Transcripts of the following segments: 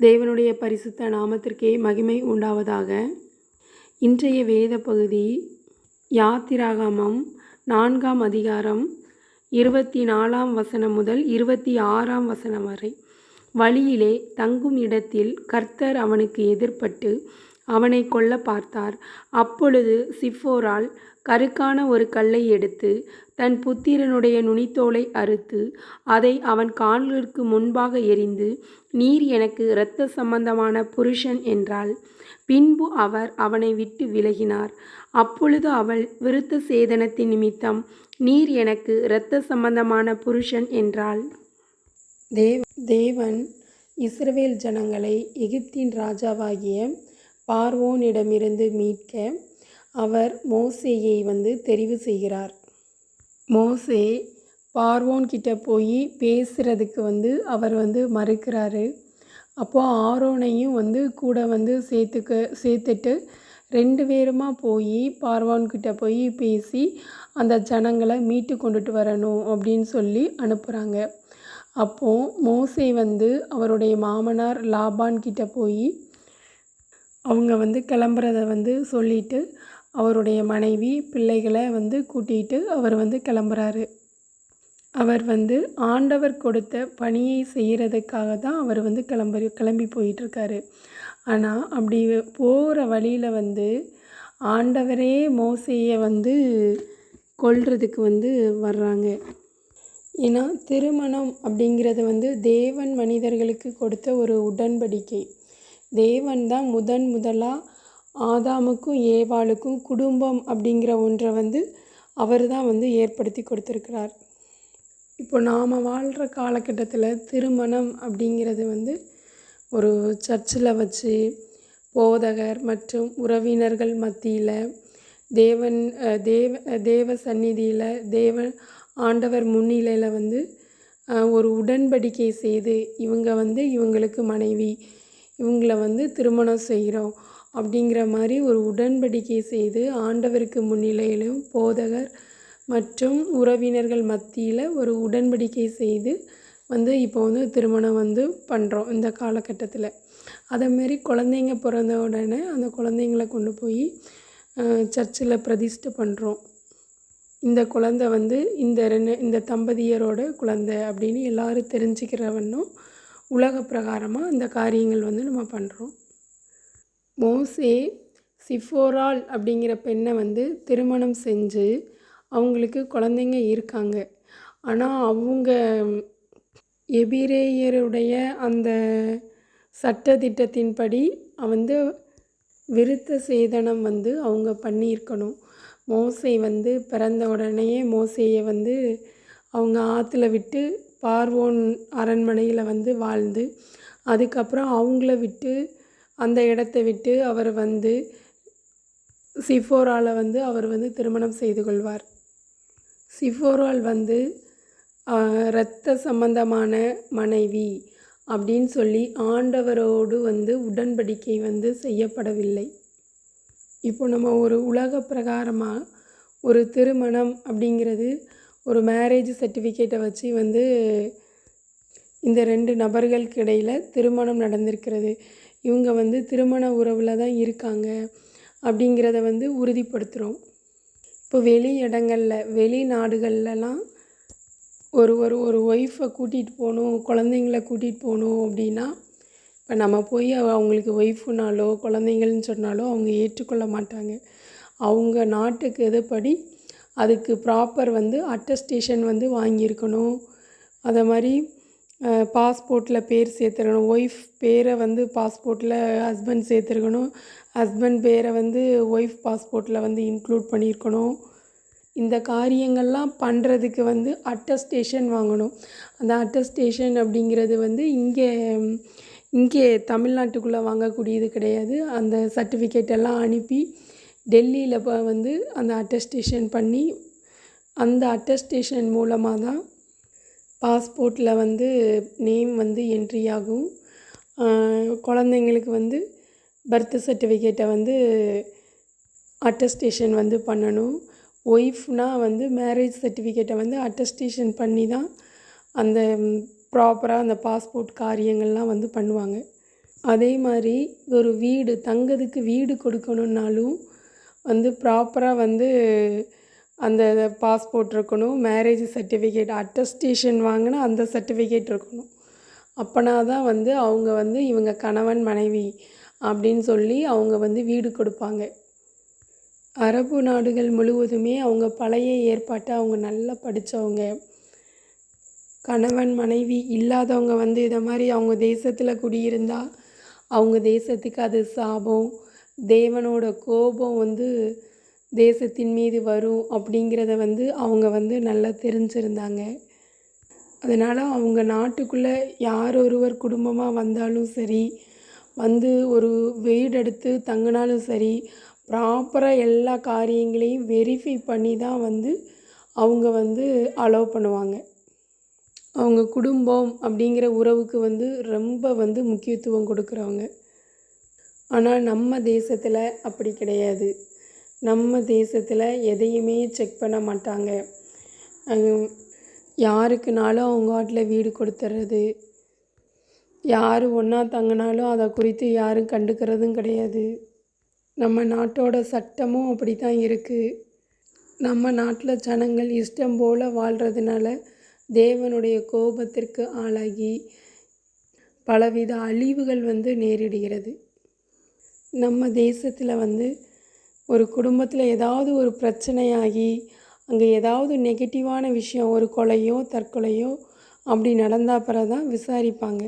தேவனுடைய பரிசுத்த நாமத்திற்கே மகிமை உண்டாவதாக. இன்றைய வேத பகுதி யாத்திராகமம் நான்காம் அதிகாரம் இருபத்தி நாலாம் வசனம் முதல் இருபத்தி ஆறாம் வசனம் வரை. வழியிலே தங்கும் இடத்தில் கர்த்தர் அவனுக்கு எதிர்ப்பட்டு அவனை கொல்ல பார்த்தார். அப்பொழுது சிஃபோரால் கருக்கான ஒரு கல்லை எடுத்து தன் புத்திரனுடைய நுனித்தோலை அறுத்து அதை அவன் கால்களுக்கு முன்பாக எறிந்து நீர் எனக்கு இரத்த சம்பந்தமான புருஷன் என்றாள். பின்பு அவர் அவனை விட்டு விலகினார். அப்பொழுது அவள் விருத்த சேதனத்தின் நிமித்தம் நீர் எனக்கு இரத்த சம்பந்தமான புருஷன் என்றாள். தேவ் தேவன் இஸ்ரவேல் ஜனங்களை எகிப்தின் ராஜாவாகிய பார்வோனிடமிருந்து மீட்க அவர் மோசேயை வந்து தெரிவு செய்கிறார். மோசே பார்வோன்கிட்ட போய் பேசுகிறதுக்கு வந்து அவர் வந்து மறுக்கிறாரு. அப்போது ஆரோனையும் வந்து கூட வந்து சேர்த்துக்க சேர்த்துட்டு ரெண்டு பேருமா போய் பார்வான்கிட்ட போய் பேசி அந்த ஜனங்களை மீட்டு கொண்டுட்டு வரணும் அப்படின்னு சொல்லி அனுப்புகிறாங்க அப்போது மோசே வந்து அவருடைய மாமனார் லாபான்கிட்ட போய் அவங்க வந்து கிளம்புறத வந்து சொல்லிட்டு அவருடைய மனைவி பிள்ளைகளை வந்து கூட்டிகிட்டு அவர் வந்து கிளம்புறாரு. அவர் வந்து ஆண்டவர் கொடுத்த பணியை செய்கிறதுக்காக தான் அவர் வந்து கிளம்பி கிளம்பி போயிட்டுருக்காரு. ஆனால் அப்படி போகிற வழியில் வந்து ஆண்டவரே மோசையை வந்து கொள்றதுக்கு வந்து வர்றாங்க. ஏன்னா திருமணம் அப்படிங்கிறது வந்து தேவன் மனிதர்களுக்கு கொடுத்த ஒரு உடன்படிக்கை. தேவன் தான் முதன் முதலாக ஆதாமுக்கும் ஏவாளுக்கும் குடும்பம் அப்படிங்கிற ஒன்றை வந்து அவர் தான் வந்து ஏற்படுத்தி கொடுத்துருக்கிறார். இப்போ நாம் வாழ்கிற காலகட்டத்தில் திருமணம் அப்படிங்கிறது வந்து ஒரு சர்ச்சில் வச்சு போதகர் மற்றும் உறவினர்கள் மத்தியில் தேவன் தேவ தேவ சந்நிதியில் தேவ ஆண்டவர் முன்னிலையில் வந்து ஒரு உடன்படிக்கை செய்து இவங்க வந்து இவங்களுக்கு மனைவி இவங்கள வந்து திருமணம் செய்கிறோம் அப்படிங்கிற மாதிரி ஒரு உடன்படிக்கை செய்து ஆண்டவருக்கு முன்னிலையிலும் போதகர் மற்றும் உறவினர்கள் மத்தியில் ஒரு உடன்படிக்கை செய்து வந்து இப்போ வந்து திருமணம் வந்து பண்ணுறோம் இந்த காலகட்டத்தில். அதேமாரி குழந்தைங்க பிறந்த உடனே அந்த குழந்தைங்கள கொண்டு போய் சர்ச்சில் பிரதிஷ்டை பண்ணுறோம் இந்த குழந்த வந்து இந்த ரெண்டு இந்த தம்பதியரோட குழந்த அப்படின்னு எல்லோரும் தெரிஞ்சுக்கிறவன்னும் உலக பிரகாரமாக இந்த காரியங்கள் வந்து நம்ம பண்ணுறோம் மோசே சிஃபோரால் அப்படிங்கிற பெண்ணை வந்து திருமணம் செஞ்சு அவங்களுக்கு குழந்தைங்க இருக்காங்க. ஆனால் அவங்க எபிரேயருடைய அந்த சட்டத்திட்டத்தின்படி வந்து விருத்த சேதனம் வந்து அவங்க பண்ணியிருக்கணும். மோசை வந்து பிறந்த உடனேயே மோசையை வந்து அவங்க ஆற்றுல விட்டு பார்வோன் அரண்மனையில் வந்து வாழ்ந்து அதுக்கப்புறம் அவங்கள விட்டு அந்த இடத்தை விட்டு அவர் வந்து சிஃபோரால் வந்து அவர் வந்து திருமணம் செய்து கொள்வார். சிஃபோரால் வந்து இரத்த சம்பந்தமான மனைவி அப்படின்னு சொல்லி ஆண்டவரோடு வந்து உடன்படிக்கை வந்து செய்யப்படவில்லை. இப்போ நம்ம ஒரு உலக பிரகாரமாக ஒரு திருமணம் அப்படிங்கிறது ஒரு மேரேஜ் சர்டிஃபிகேட்டை வச்சு வந்து இந்த ரெண்டு நபர்களுக்கு இடையில் திருமணம் நடந்திருக்கிறது. இவங்க வந்து திருமண உறவில் தான் இருக்காங்க அப்படிங்கிறத வந்து உறுதிப்படுத்துகிறோம் இப்போ வெளி இடங்களில் வெளிநாடுகள்லலாம் ஒரு ஒரு ஒரு ஒய்ஃபை கூட்டிகிட்டு போகணும் குழந்தைங்கள கூட்டிகிட்டு போகணும் அப்படின்னா இப்போ நம்ம போய் அவங்களுக்கு ஒய்ஃபுனாலோ குழந்தைங்கள்னு சொன்னாலோ அவங்க ஏற்றுக்கொள்ள மாட்டாங்க. அவங்க நாட்டுக்கு எதுப்படி அதுக்கு ப்ராப்பர் வந்து அட்டஸ்டேஷன் வந்து வாங்கியிருக்கணும். அதை மாதிரி பாஸ்போர்ட்டில் பேர் சேர்த்துருக்கணும். ஒய்ஃப் பேரை வந்து பாஸ்போர்ட்டில் ஹஸ்பண்ட் சேர்த்துருக்கணும். ஹஸ்பண்ட் பேரை வந்து ஒய்ஃப் பாஸ்போர்ட்டில் வந்து இன்க்ளூட் பண்ணியிருக்கணும். இந்த காரியங்கள்லாம் பண்ணுறதுக்கு வந்து அட்டஸ்டேஷன் வாங்கணும். அந்த அட்டஸ்டேஷன் அப்படிங்கிறது வந்து இங்கே இங்கே தமிழ்நாட்டுக்குள்ளே வாங்கக்கூடியது கிடையாது. அந்த சர்டிஃபிகேட் எல்லாம் அனுப்பி டெல்லியில் வந்து அந்த அட்டஸ்டேஷன் பண்ணி அந்த அட்டஸ்டேஷன் மூலமாக தான் பாஸ்போர்ட்டில் வந்து நேம் வந்து என்ட்ரி ஆகும். குழந்தைங்களுக்கு வந்து பர்த் சர்டிஃபிகேட்டை வந்து அட்டஸ்டேஷன் வந்து பண்ணணும். ஒய்ஃப்னால் வந்து மேரேஜ் சர்டிஃபிகேட்டை வந்து அட்டஸ்டேஷன் பண்ணி தான் அந்த ப்ராப்பராக அந்த பாஸ்போர்ட் காரியங்கள்லாம் வந்து பண்ணுவாங்க. அதே மாதிரி ஒரு வீடு தங்கறதுக்கு வீடு கொடுக்கணுன்னாலும் வந்து ப்ராப்பராக வந்து அந்த பாஸ்போர்ட் இருக்கணும் மேரேஜ் சர்டிஃபிகேட் அட்டஸ்டேஷன் வாங்கினா அந்த சர்டிஃபிகேட் இருக்கணும். அப்போனா தான் வந்து அவங்க வந்து இவங்க கணவன் மனைவி அப்படின்னு சொல்லி அவங்க வந்து வீடு கொடுப்பாங்க. அரபு நாடுகள் முழுவதுமே அவங்க பழைய ஏற்பாட்டை அவங்க நல்லா படித்தவங்க கணவன் மனைவி இல்லாதவங்க வந்து இதை மாதிரி அவங்க தேசத்தில் குடியிருந்தால் அவங்க தேசத்துக்கு அது சாபம் தேவனோட கோபம் வந்து தேசத்தின் மீது வரும் அப்படிங்கிறத வந்து அவங்க வந்து நல்லா தெரிஞ்சிருந்தாங்க. அதனால் அவங்க நாட்டுக்குள்ளே யார் ஒருவர் குடும்பமாக வந்தாலும் சரி வந்து ஒரு வீடு எடுத்து தங்கினாலும் சரி ப்ராப்பராக எல்லா காரியங்களையும் வெரிஃபை பண்ணி தான் வந்து அவங்க வந்து அலோவ் பண்ணுவாங்க. அவங்க குடும்பம் அப்படிங்கிற உறவுக்கு வந்து ரொம்ப வந்து முக்கியத்துவம் கொடுக்குறவங்க. ஆனால் நம்ம தேசத்தில் அப்படி கிடையாது. நம்ம தேசத்தில் எதையுமே செக் பண்ண மாட்டாங்க. யாருக்குனாலும் அவங்க வாட்டில் வீடு கொடுத்துட்றது யார் ஒன்றா தங்கினாலும் அதை குறித்து யாரும் கண்டுக்கிறதும் கிடையாது. நம்ம நாட்டோட சட்டமும் அப்படி தான் இருக்குது நம்ம நாட்டில் ஜனங்கள் இஷ்டம் போல் வாழ்கிறதுனால தேவனுடைய கோபத்திற்கு ஆளாகி பலவித அழிவுகள் வந்து நேரிடுகிறது. நம்ம தேசத்தில் வந்து ஒரு குடும்பத்தில் ஏதாவது ஒரு பிரச்சனையாகி அங்கே ஏதாவது நெகட்டிவான விஷயம் ஒரு கொலையோ தற்கொலையோ அப்படி நடந்தால் பிறகு தான் விசாரிப்பாங்க.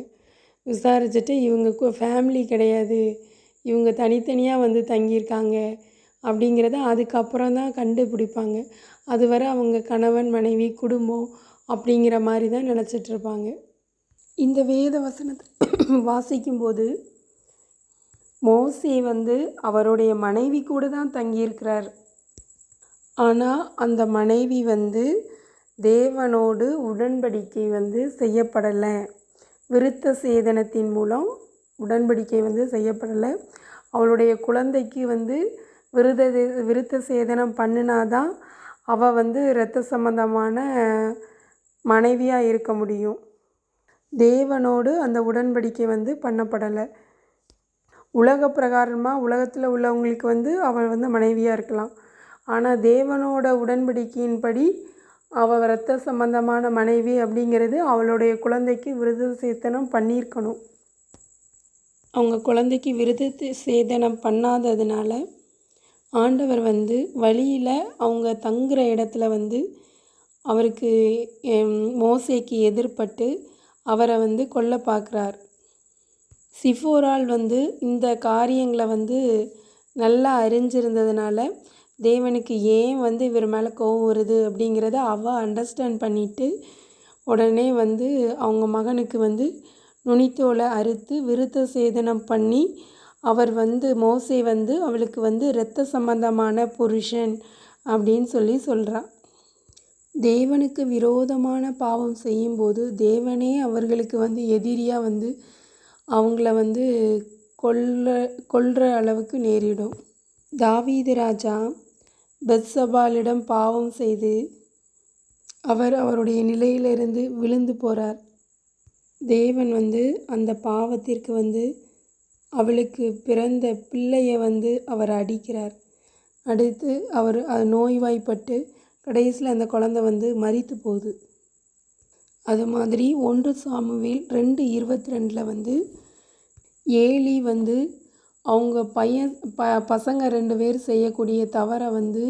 விசாரிச்சுட்டு இவங்க ஃபேமிலி கிடையாது. இவங்க தனித்தனியாக வந்து தங்கியிருக்காங்க அப்படிங்கிறத அதுக்கப்புறம் தான் கண்டுபிடிப்பாங்க. அதுவரை அவங்க கணவன் மனைவி குடும்பம் அப்படிங்கிற மாதிரி தான் நினச்சிட்ருப்பாங்க இந்த வேத வசனத்தை வாசிக்கும்போது மோசே வந்து அவருடைய மனைவி கூட தான் தங்கியிருக்கிறார். ஆனால் அந்த மனைவி வந்து தேவனோடு உடன்படிக்கை வந்து செய்யப்படலை. விருத்த சேதனத்தின் மூலம் உடன்படிக்கை வந்து செய்யப்படலை. அவளுடைய குழந்தைக்கு வந்து விருத விருத்த சேதனம் பண்ணினாதான் அவள் வந்து இரத்த சம்பந்தமான மனைவியாக இருக்க முடியும். தேவனோடு அந்த உடன்படிக்கை வந்து பண்ணப்படலை. உலக பிரகாரமாக உலகத்தில் உள்ளவங்களுக்கு வந்து அவள் வந்து மனைவியாக இருக்கலாம். ஆனால் தேவனோட உடன்படிக்கையின்படி அவள் இரத்த சம்பந்தமான மனைவி அப்படிங்கிறது அவளுடைய குழந்தைக்கு விருது சேத்தனம் பண்ணியிருக்கணும். அவங்க குழந்தைக்கு விருது சேதனம் பண்ணாததுனால ஆண்டவர் வந்து வழியில் அவங்க தங்குற இடத்துல வந்து அவருக்கு மோசைக்கு எதிர்பட்டு அவரை வந்து கொல்ல பார்க்குறார். சிஃபோரால் வந்து இந்த காரியங்களை வந்து நல்லா அறிஞ்சிருந்ததுனால தேவனுக்கு ஏன் வந்து இவர் மேலே கோவம் வருது அப்படிங்கிறத அவள் அண்டர்ஸ்டாண்ட் பண்ணிவிட்டு உடனே வந்து அவங்க மகனுக்கு வந்து நுனித்தோலை அறுத்து விருத்த சேதனம் பண்ணி அவர் வந்து மோசை வந்து அவளுக்கு வந்து இரத்த சம்பந்தமான புருஷன் அப்படின்னு சொல்லி சொல்கிறான் தேவனுக்கு விரோதமான பாவம் செய்யும்போது தேவனே அவர்களுக்கு வந்து எதிரியாக வந்து அவங்கள வந்து கொல்ல கொல்ற அளவுக்கு நேரிடும். தாவீது ராஜா பெத்சபாலிடம் பாவம் செய்து அவர் அவருடைய நிலையிலிருந்து விழுந்து போகிறார் தேவன் வந்து அந்த பாவத்திற்கு வந்து அவளுக்கு பிறந்த பிள்ளையை வந்து அவர் அடிக்கிறார். அடித்து அவர் அது நோய்வாய்ப்பட்டு கடைசியில் அந்த குழந்த வந்து மறித்து போகுது. அது மாதிரி ஒன்று சாமுவேல் ரெண்டு இருபத்தி ரெண்டில் வந்து ஏலி வந்து அவங்க பையன் ப பசங்க ரெண்டு பேர் செய்யக்கூடிய தவறை வந்து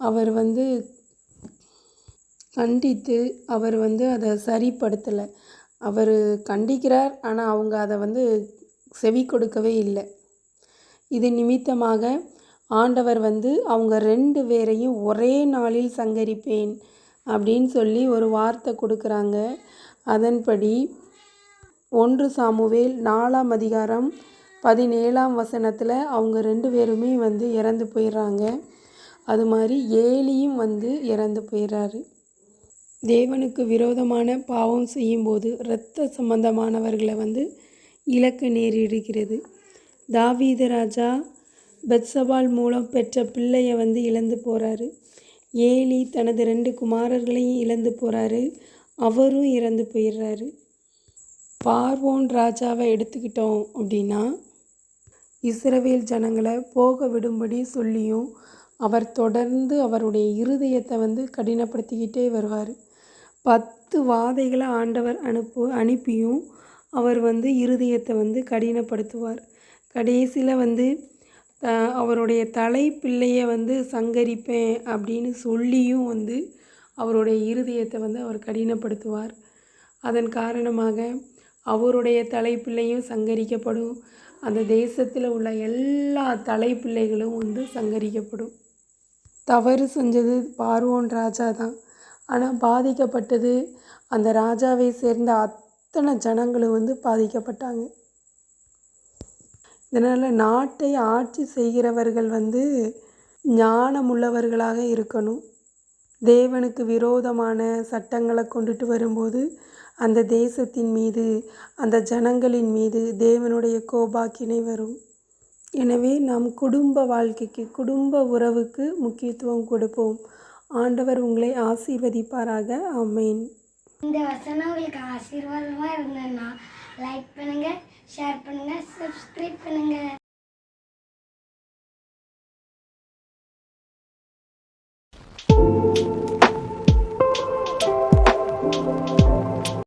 அவர் வந்து கண்டித்து அவர் வந்து அதை சரிப்படுத்தலை. அவர் கண்டிக்கிறார் ஆனால் அவங்க அதை வந்து செவி கொடுக்கவே இல்லை. இது நிமித்தமாக ஆண்டவர் வந்து அவங்க ரெண்டு பேரையும் ஒரே நாளில் சங்கரிப்பேன் அப்படின்னு சொல்லி ஒரு வார்த்தை கொடுக்குறாங்க. அதன்படி ஒன்று சாமுவேல் நாலாம் அதிகாரம் பதினேழாம் வசனத்தில் அவங்க ரெண்டு பேருமே வந்து இறந்து போயிடுறாங்க. அது மாதிரி ஏலியும் வந்து இறந்து போயிடுறாரு. தேவனுக்கு விரோதமான பாவம் செய்யும்போது இரத்த சம்பந்தமானவர்களை வந்து இலக்கு நேரிடுகிறது. தாவீது ராஜா பெத்சபால் மூலம் பெற்ற பிள்ளையை வந்து இழந்து போகிறாரு ஏலி தனது ரெண்டு குமாரர்களையும் இழந்து போகிறாரு அவரும் இறந்து போயிடுறாரு. பார்வோன் ராஜாவை எடுத்துக்கிட்டோம் அப்படின்னா இஸ்ரவேல் ஜனங்களை போக விடும்படி சொல்லியும் அவர் தொடர்ந்து அவருடைய இருதயத்தை வந்து கடினப்படுத்திக்கிட்டே வருவார். பத்து வாதைகளை ஆண்டவர் அனுப்பு அனுப்பியும் அவர் வந்து இருதயத்தை வந்து கடினப்படுத்துவார். கடைசியில் வந்து அவருடைய தலைப்பிள்ளையை வந்து சங்கரிப்பேன் அப்படின்னு சொல்லியும் வந்து அவருடைய இருதயத்தை வந்து அவர் கடினப்படுத்துவார். அதன் காரணமாக அவருடைய தலைப்பிள்ளையும் சங்கரிக்கப்படும். அந்த தேசத்தில் உள்ள எல்லா தலைப்பிள்ளைகளும் வந்து சங்கரிக்கப்படும். தவறு செஞ்சது பார்வோன் ராஜா தான். ஆனால் பாதிக்கப்பட்டது அந்த ராஜாவை சேர்ந்த அத்தனை ஜனங்களும் வந்து பாதிக்கப்பட்டாங்க. இதனால் நாட்டை ஆட்சி செய்கிறவர்கள் வந்து ஞானமுள்ளவர்களாக இருக்கணும். தேவனுக்கு விரோதமான சட்டங்களை கொண்டுட்டு வரும்போது அந்த தேசத்தின் மீது அந்த ஜனங்களின் மீது தேவனுடைய கோபாக்கினை வரும். எனவே நாம் குடும்ப வாழ்க்கைக்கு குடும்ப உறவுக்கு முக்கியத்துவம் கொடுப்போம். ஆண்டவர் உங்களை ஆசீர்வதிப்பாராக. அமேன் இந்த வசனம் உங்களுக்கு ஆசீர்வாதமாக இருந்ததுன்னா லைக் பண்ணுங்கள் ஷேர் பண்ணுங்க சப்ஸ்கிரைப் பண்ணுங்க.